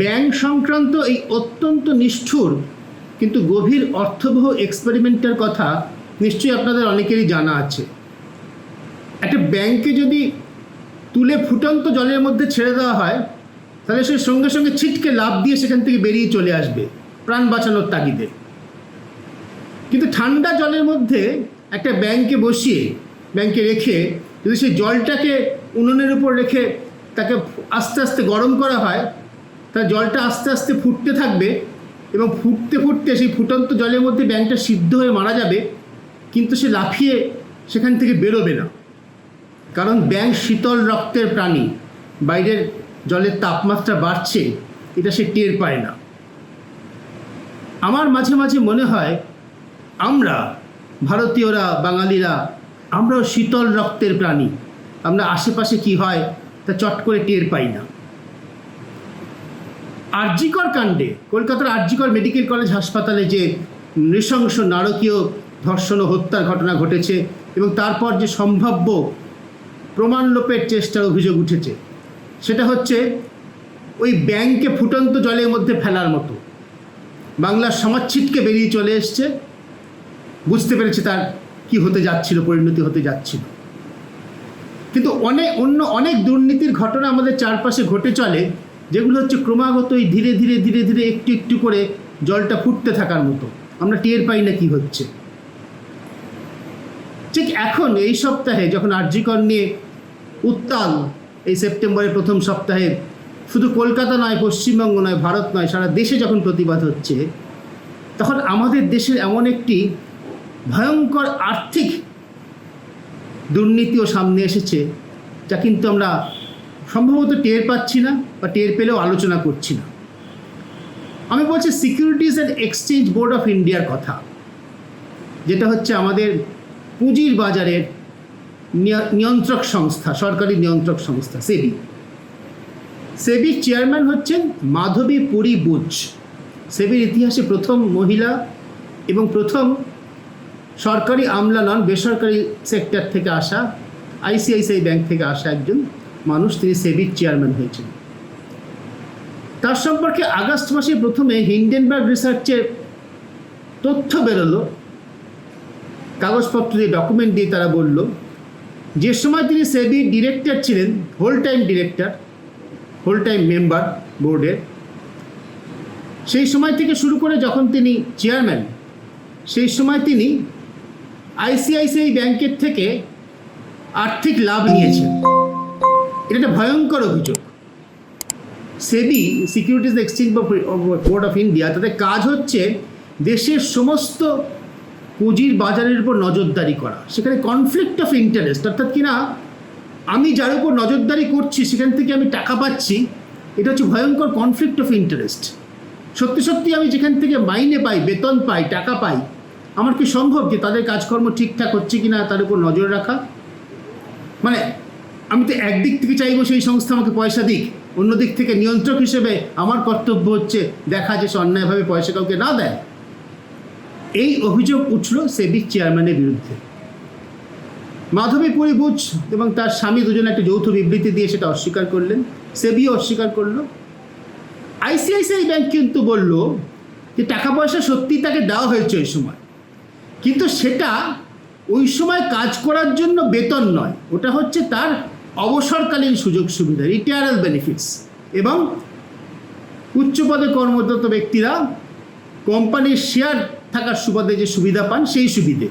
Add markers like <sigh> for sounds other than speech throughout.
Bank সংক্রান্ত এই অত্যন্ত নিষ্ঠুর কিন্তু গভীর অর্থবহ এক্সপেরিমেন্টের কথা নিশ্চয়ই আপনাদের অনেকেরই জানা আছে। একটা ব্যাংকে যদি তুলে ফুটন্ত জলের মধ্যে ছেড়ে দেওয়া হয়, তাহলে সে সঙ্গে সঙ্গে ছিটকে লাভ দিয়ে সেখান থেকে বেরিয়ে চলে আসবে প্রাণ বাঁচানোর তাগিদে। কিন্তু ঠান্ডা জলের মধ্যে একটা ব্যাংকে বসিয়ে, ব্যাংকে রেখে যদি সেই জলটাকে উনুনের উপর রেখে তাকে আস্তে আস্তে গরম করা হয় তার জলটা আস্তে আস্তে ফুটতে থাকবে এবং ফুটতে ফুটতে সেই ফুটন্ত জলের মধ্যে ব্যাংকটা সিদ্ধ হয়ে মারা যাবে, কিন্তু সে লাফিয়ে সেখান থেকে বেরোবে না। কারণ ব্যাংক শীতল রক্তের প্রাণী, বাইরের জলের তাপমাত্রা বাড়ছে, এটা সে টের পায় না। আমার মাঝে মাঝে মনে হয়, আমরা ভারতীয়রা, বাঙালিরা, আমরাও শীতল রক্তের প্রাণী, আমরা আশেপাশে কি হয় তা চট করে টের পাই না। আরজিকর কাণ্ডে, কলকাতার আরজিকর মেডিকেল কলেজ হাসপাতালে যে নৃশংস নারকীয় ধর্ষণ ও হত্যার ঘটনা ঘটেছে এবং তারপর যে সম্ভাব্য প্রমাণ লোপের চেষ্টার অভিযোগ উঠেছে, সেটা হচ্ছে ওই ব্যাংকে ফুটন্ত জলের মধ্যে ফেলার মতো। বাংলার সমাজ ছিটকে বেরিয়ে চলে এসছে, বুঝতে পেরেছে তার কি হতে যাচ্ছিল, পরিণতি হতে যাচ্ছিল। কিন্তু অনেক অন্য অনেক দুর্নীতির ঘটনা আমাদের চারপাশে ঘটে চলে যেগুলো হচ্ছে ক্রমাগতই ধীরে ধীরে ধীরে ধীরে একটু একটু করে জলটা ফুটতে থাকার মতো। আমরা টের পাই না কি হচ্ছে। ঠিক এখন, এই সপ্তাহে যখন আর্যিকর নিয়ে উত্তাল, এই সেপ্টেম্বরের প্রথম সপ্তাহে, শুধু কলকাতা নয়, পশ্চিমবঙ্গ নয়, ভারত নয়, সারা দেশে যখন প্রতিবাদ হচ্ছে, তখন আমাদের দেশের এমন একটি ভয়ঙ্কর আর্থিক দুর্নীতিও সামনে এসেছে, যা কিন্তু আমরা সম্ভবত টের পাচ্ছি না বা টের পেলেও আলোচনা করছি না। আমি বলছি securities and exchange board of ইন্ডিয়ার কথা, যেটা হচ্ছে আমাদের পুঁজির বাজারের নিয়- নিয়ন্ত্রক সংস্থা, সরকারি নিয়ন্ত্রক সংস্থা, সেবি। সেবির চেয়ারম্যান হচ্ছেন মাধবী পুরী বুচ সেবির ইতিহাসে প্রথম মহিলা এবং প্রথম সরকারি আমলা নন, বেসরকারি সেক্টর থেকে আসা আইসিআইসিআই ব্যাংক থেকে আসা একজন মানুষ, তিনি সেবির চেয়ারম্যান হয়েছেন। তার সম্পর্কে আগস্ট মাসে প্রথমে হিন্ডেনবার্গ রিসার্চের তথ্য বেরোলো। কাগজপত্র দিয়ে ডকুমেন্ট দিয়ে তারা বলল, যে সময় তিনি সেবির ডিরেক্টর ছিলেন whole time director whole time member বোর্ডের সেই সময় থেকে শুরু করে যখন তিনি চেয়ারম্যান সেই সময় তিনি আইসিআইসিআই ব্যাংকের থেকে আর্থিক লাভ নিয়েছেন। এটা একটা ভয়ঙ্কর অভিযোগ। SEBI securities exchange board of India, তাদের কাজ হচ্ছে দেশের সমস্ত পুঁজির বাজারের উপর নজরদারি করা। সেখানে কনফ্লিক্ট অফ ইন্টারেস্ট অর্থাৎ কিনা আমি যার উপর নজরদারি করছি, সেখান থেকে আমি টাকা পাচ্ছি, এটা হচ্ছে ভয়ঙ্কর কনফ্লিক্ট অফ ইন্টারেস্ট সত্যি সত্যি আমি যেখান থেকে মাইনে পাই, বেতন পাই, টাকা পাই, আমার কি সম্ভব যে তাদের কাজকর্ম ঠিকঠাক হচ্ছে কি না তার উপর নজর রাখা? মানে আমি তো একদিক থেকে চাইব সেই সংস্থা আমাকে পয়সা দিক, অন্য দিক থেকে নিয়ন্ত্রক হিসেবে আমার কর্তব্য হচ্ছে দেখা যে সে অন্যায়ভাবে পয়সা কাউকে না দেয়। এই অভিযোগ উঠল সেবিক চেয়ারম্যানের বিরুদ্ধে। মাধবী পরিবুজ এবং তার স্বামী দুজনে একটা যৌথ বিবৃতি দিয়ে সেটা অস্বীকার করলেন। সেবিও অস্বীকার করল। আইসিআইসিআই ব্যাংক কিন্তু বলল যে টাকা পয়সা সত্যি তাকে দেওয়া হয়েছে ওই সময়। কিন্তু সেটা ওই সময় কাজ করার জন্য বেতন নয়, ওটা হচ্ছে তার অবসরকালীন সুযোগ সুবিধা রিটায়ারাল বেনিফিটস এবং উচ্চপদে কর্মরত ব্যক্তিরা কোম্পানির শেয়ার থাকার সুবাদে যে সুবিধা পান সেই সুবিধে।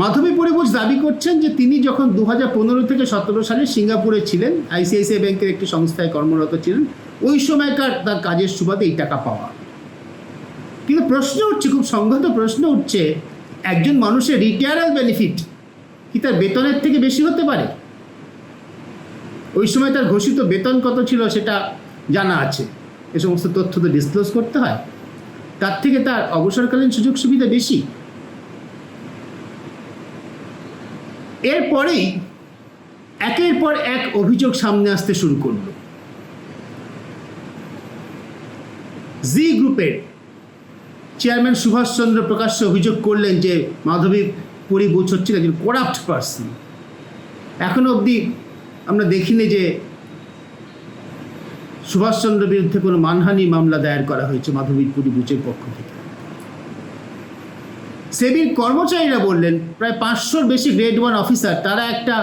মাধবী পরিবোস দাবি করছেন যে তিনি যখন দু হাজার পনেরো থেকে সতেরো সালে সিঙ্গাপুরে ছিলেন, আইসিআইসিআই ব্যাংকের একটি সংস্থায় কর্মরত ছিলেন, ওই সময়কার তার কাজের সুবাদে এই টাকা পাওয়া। কিন্তু প্রশ্ন উঠছে, খুব সংগত প্রশ্ন উঠছে, একজন মানুষের রিটায়ারাল বেনিফিট কি তার বেতনের থেকে বেশি হতে পারে? ওই সময় তার ঘোষিত বেতন কত ছিল সেটা জানা আছে। এ সমস্ত তথ্য তো ডিসক্লোজ করতে হয়। তার থেকে তার অবসরকালীন সুযোগ সুবিধা বেশি। এরপরেই একের পর এক অভিযোগ সামনে আসতে শুরু করল। জি গ্রুপের চেয়ারম্যান সুভাষচন্দ্র প্রকাশ্য অভিযোগ করলেন যে মাধবী পুরী বুঝ একজন করাপ্ট পার্সন এখনও অবধি আমরা দেখিনি যে সুভাষচন্দ্র বিরুদ্ধে কোনো মানহানি মামলা দায়ের করা হয়েছে মাধবীপুরি বুচের পক্ষ থেকে। সেবির কর্মচারীরা বললেন, প্রায় পাঁচশোর বেশি গ্রেড ওয়ান অফিসার তারা একটা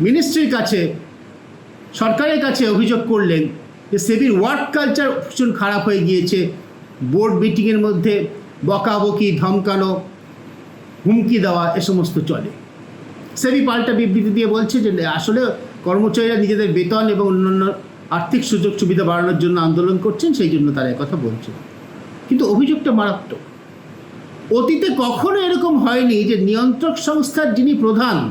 মিনিস্ট্রির কাছে, সরকারের কাছে অভিযোগ করলেন যে সেবির ওয়ার্ক কালচার ভীষণ খারাপ হয়ে গিয়েছে। বোর্ড মিটিংয়ের মধ্যে বকাবকি, ধমকানো হুমকি দেওয়া এ সমস্ত চলে। সেবি পাল্টা বিবৃতি দিয়ে বলছে যে, আসলে কর্মচারীরা নিজেদের বেতন এবং অন্যান্য আর্থিক সুযোগ সুবিধা বাড়ানোর জন্য আন্দোলন করছেন, সেই জন্য তারা কথা বলছে। কিন্তু অভিযোগটা মারাত্মক। অতীতে কখনো এরকম হয়নি যে নিয়ন্ত্রক সংস্থার যিনি প্রধান,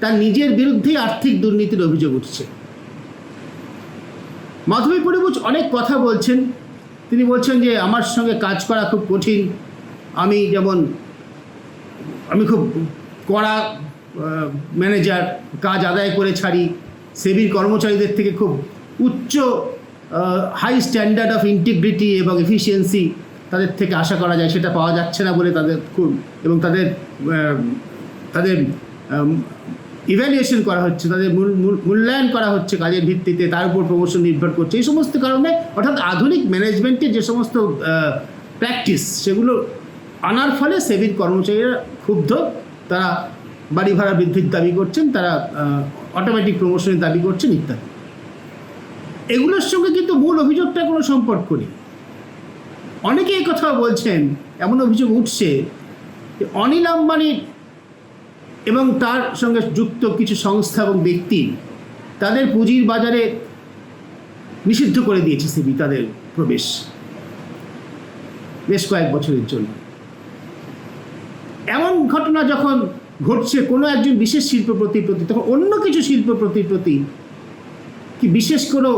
তার নিজের বিরুদ্ধেই আর্থিক দুর্নীতির অভিযোগ উঠছে। মাধবী পরিবুজ অনেক কথা বলছেন। তিনি বলছেন যে, আমার সঙ্গে কাজ করা খুব কঠিন। আমি যেমন আমি খুব কড়া ম্যানেজার কাজ আদায় করে ছাড়ি। সেবির কর্মচারীদের থেকে খুব উচ্চ হাই স্ট্যান্ডার্ড অফ ইন্টিগ্রিটি এবং এফিসিয়েন্সি তাদের থেকে আশা করা যায়, সেটা পাওয়া যাচ্ছে না বলে তাদের খুব, এবং তাদের তাদের ইভ্যালুয়েশন করা হচ্ছে, তাদের মূল- মূল- মূল্যায়ন করা হচ্ছে কাজের ভিত্তিতে, তার উপর প্রমোশন নির্ভর করছে। এই সমস্ত কারণে অর্থাৎ আধুনিক ম্যানেজমেন্টের যে সমস্ত প্র্যাকটিস সেগুলো আনার ফলে সেবির কর্মচারীরা ক্ষুব্ধ, তারা বাড়ি ভাড়া বৃদ্ধির দাবি করছেন, তারা অটোমেটিক প্রমোশনের দাবি করছেন ইত্যাদি। এগুলোর সঙ্গে কিন্তু মূল অভিযোগটা কোনো সম্পর্ক নেই। অনেকে এই কথা বলছেন, এমন অভিযোগ উঠছে যে অনিল আম্বানির এবং তার সঙ্গে যুক্ত কিছু সংস্থা এবং ব্যক্তি তাদের পুঁজির বাজারে নিষিদ্ধ করে দিয়েছে সিবি, তাদের প্রবেশ। বেশ কয়েক বছরের জন্য। ঘটনা যখন ঘটছে, কোনো একজন বিশেষ শিল্পপতির প্রতি তখন অন্য কিছু শিল্পপতির প্রতি কি বিশেষ কোনো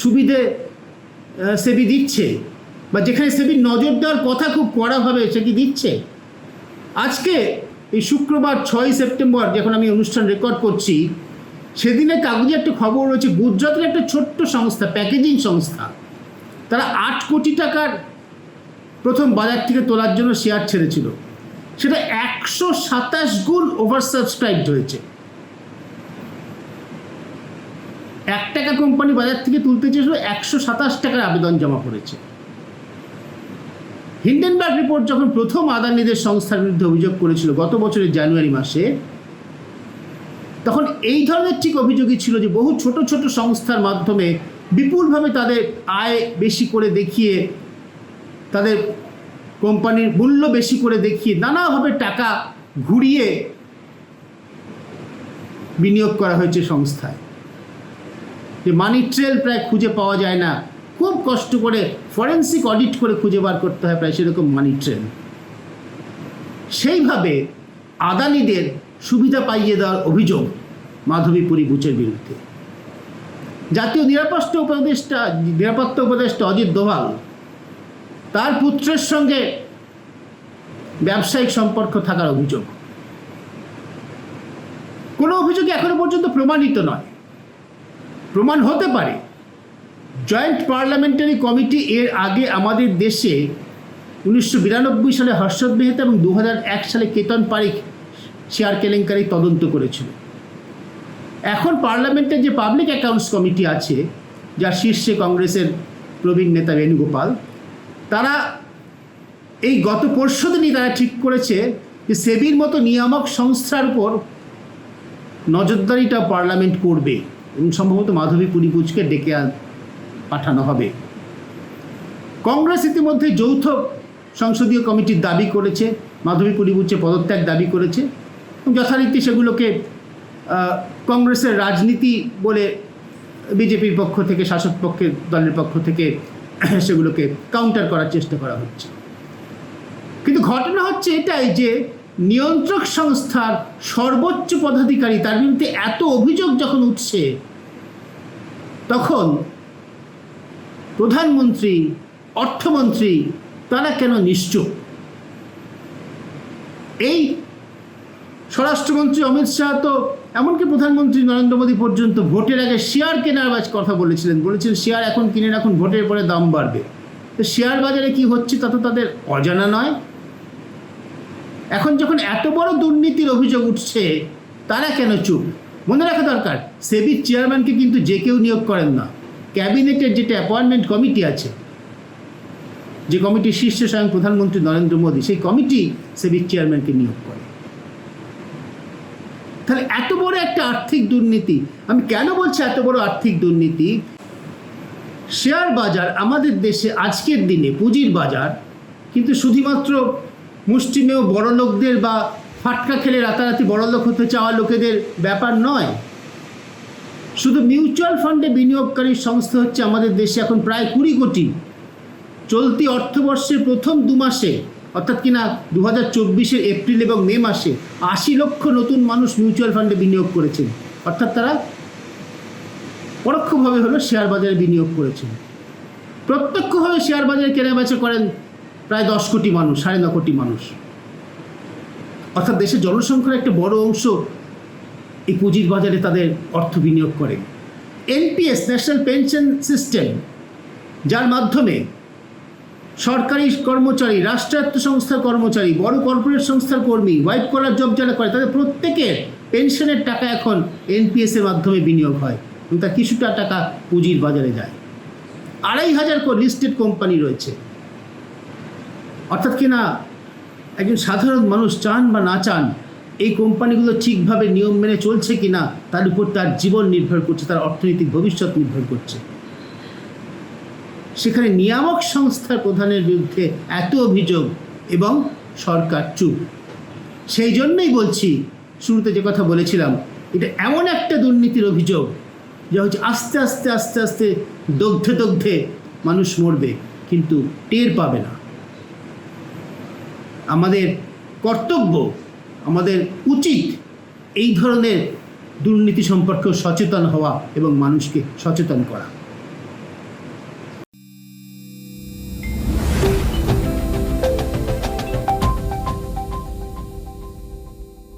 সুবিধে সেবি দিচ্ছে? বা যেখানে সেবির নজর দেওয়ার কথা খুব কড়াভাবে সে কি দিচ্ছে? আজকে এই শুক্রবার ছয় সেপ্টেম্বর যখন আমি অনুষ্ঠান রেকর্ড করছি, সেদিনে কাগজে একটা খবর রয়েছে গুজরাটের একটা ছোট্ট সংস্থা, প্যাকেজিং সংস্থা। তারা আট কোটি টাকার প্রথম বাজার থেকে তোলার জন্য শেয়ার ছেড়েছিল। সেটা একশো সাতাশ গুণ ওভার সাবস্ক্রাইবড হয়েছে। এক টাকা কোম্পানি বাজার থেকে তুলতে চেয়েছিল, একশো সাতাশ টাকার আবেদন জমা পড়েছে। হিন্ডেনবার্গ রিপোর্ট যখন প্রথম আদানিদের সংস্থার বিরুদ্ধে অভিযোগ করেছিল গত বছরের জানুয়ারি মাসে, তখন এই ধরনের ঠিক অভিযোগই ছিল যে বহু ছোট ছোট সংস্থার মাধ্যমে বিপুলভাবে তাদের আয় বেশি করে দেখিয়ে তাদের কোম্পানির মূল্য বেশি করে দেখিয়ে নানাভাবে টাকা ঘুরিয়ে বিনিয়োগ করা হয়েছে সংস্থায়। যে মানি ট্রেল প্রায় খুঁজে পাওয়া যায় না। খুব কষ্ট করে ফরেন্সিক অডিট করে খুঁজে বার করতে হয় প্রায় সেরকম মানি ট্রেল সেইভাবে আদানিদের সুবিধা পাইয়ে দেওয়ার অভিযোগ মাধবীপুরী বুচের বিরুদ্ধে। জাতীয় নিরাপত্তা উপদেষ্টা নিরাপত্তা উপদেষ্টা অজিত দোভাল তার পুত্রের সঙ্গে ব্যবসায়িক সম্পর্ক থাকার অভিযোগ। কোনো অভিযোগে এখনও পর্যন্ত প্রমাণিত নয়। প্রমাণ হতে পারে। জয়েন্ট পার্লামেন্টারি কমিটি এর আগে আমাদের দেশে উনিশশো বিরানব্বই সালে হর্ষদ মেহতা এবং দু এক সালে কেতন পারিক শেয়ার কেলেঙ্কারি তদন্ত করেছিল। এখন পার্লামেন্টের যে পাবলিক অ্যাকাউন্টস কমিটি আছে, যার শীর্ষে কংগ্রেসের প্রবীণ নেতা বেণুগোপাল তারা এই গত পরশু দিনই তারা ঠিক করেছে যে সেবির মতো নিয়ামক সংস্থার উপর নজরদারিটা পার্লামেন্ট করবে এবং সম্ভবত মাধবী পুরীপুজকে ডেকে পাঠানো হবে। কংগ্রেস ইতিমধ্যে যৌথ সংসদীয় কমিটির দাবি করেছে, মাধবী পুরীপুজে পদত্যাগ দাবি করেছে এবং যথারীতি সেগুলোকে কংগ্রেসের রাজনীতি বলে বিজেপির পক্ষ থেকে, শাসক পক্ষের দলের পক্ষ থেকে <coughs> সেগুলোকে কাউন্টার করার চেষ্টা করা হচ্ছে। কিন্তু ঘটনা হচ্ছে এটাই যে নিয়ন্ত্রক সংস্থার সর্বোচ্চ পদাধিকারী তার বিরুদ্ধে এত অভিযোগ যখন উঠছে, তখন প্রধানমন্ত্রী, অর্থমন্ত্রী তারা কেন নিশ্চুপ? এই স্বরাষ্ট্রমন্ত্রী অমিত শাহ তো এমনকি প্রধানমন্ত্রী নরেন্দ্র মোদী পর্যন্ত ভোটের আগে শেয়ার কেনার বাজ কথা বলেছিলেন। বলেছিলেন, শেয়ার এখন কিনে রাখুন, ভোটের পরে দাম বাড়বে। তো শেয়ার বাজারে কি হচ্ছে তা তো তাদের অজানা নয়। এখন যখন এত বড় দুর্নীতির অভিযোগ উঠছে, তারা কেন চুপ? মনে রাখা দরকার সেবির চেয়ারম্যানকে কিন্তু যে কেউ নিয়োগ করেন না। ক্যাবিনেটের যেটা অ্যাপয়েন্টমেন্ট কমিটি আছে, যে কমিটির শীর্ষে স্বয়ং প্রধানমন্ত্রী নরেন্দ্র মোদী, সেই কমিটি সেবির চেয়ারম্যানকে নিয়োগ করে। তাহলে এত বড় একটা আর্থিক দুর্নীতি। আমি কেন বলছি এত বড় আর্থিক দুর্নীতি? শেয়ার বাজার আমাদের দেশে আজকের দিনে পুঁজির বাজার, কিন্তু শুধুমাত্র মুষ্টিমেয় বড় লোকদের বা ফাটকা খেলে রাতারাতি বড় লোক হতে চাওয়া লোকেদের ব্যাপার নয়। শুধু মিউচুয়াল ফান্ডে বিনিয়োগকারী সংস্থা হচ্ছে আমাদের দেশে এখন প্রায় কুড়ি কোটি। চলতি অর্থবর্ষের প্রথম দু মাসে অর্থাৎ কিনা দু হাজার চব্বিশের এপ্রিল এবং মে মাসে আশি লক্ষ নতুন মানুষ মিউচুয়াল ফান্ডে বিনিয়োগ করেছেন। অর্থাৎ তারা পরোক্ষভাবে হলো শেয়ার বাজারে বিনিয়োগ করেছেন। প্রত্যক্ষভাবে শেয়ার বাজারে কেনাবেচা করেন প্রায় দশ কোটি মানুষ, সাড়ে ন কোটি মানুষ। অর্থাৎ দেশের জনসংখ্যার একটা বড় অংশ এই পুঁজির বাজারে তাদের অর্থ বিনিয়োগ করে। এনপিএস ন্যাশনাল পেনশন সিস্টেম, যার মাধ্যমে সরকারি কর্মচারী, রাষ্ট্রায়ত্ত সংস্থার কর্মচারী, বড় কর্পোরেট সংস্থার কর্মী, হোয়াইট কলার জব যারা করে, তাদের প্রত্যেকের পেনশনের টাকা এখন এনপিএসের মাধ্যমে বিনিয়োগ হয়। এবং তার কিছুটা টাকা পুঁজির বাজারে যায়। আড়াই হাজার লিস্টেড কোম্পানি রয়েছে। অর্থাৎ কিনা একজন সাধারণ মানুষ চান বা না চান, এই কোম্পানিগুলো ঠিকভাবে নিয়ম মেনে চলছে কি না, তার উপর তার জীবন নির্ভর করছে, তার অর্থনৈতিক ভবিষ্যৎ নির্ভর করছে। সেখানে নিয়ামক সংস্থার প্রধানের বিরুদ্ধে এত অভিযোগ এবং সরকার চুপ। সেই জন্যই বলছি, শুরুতে যে কথা বলেছিলাম, এটা এমন একটা দুর্নীতির অভিযোগ যা হচ্ছে আস্তে আস্তে আস্তে আস্তে দগ্ধে দগ্ধে মানুষ মরবে, কিন্তু টের পাবে না। আমাদের কর্তব্য, আমাদের উচিত এই ধরনের দুর্নীতি সম্পর্কেও সচেতন হওয়া এবং মানুষকে সচেতন করা।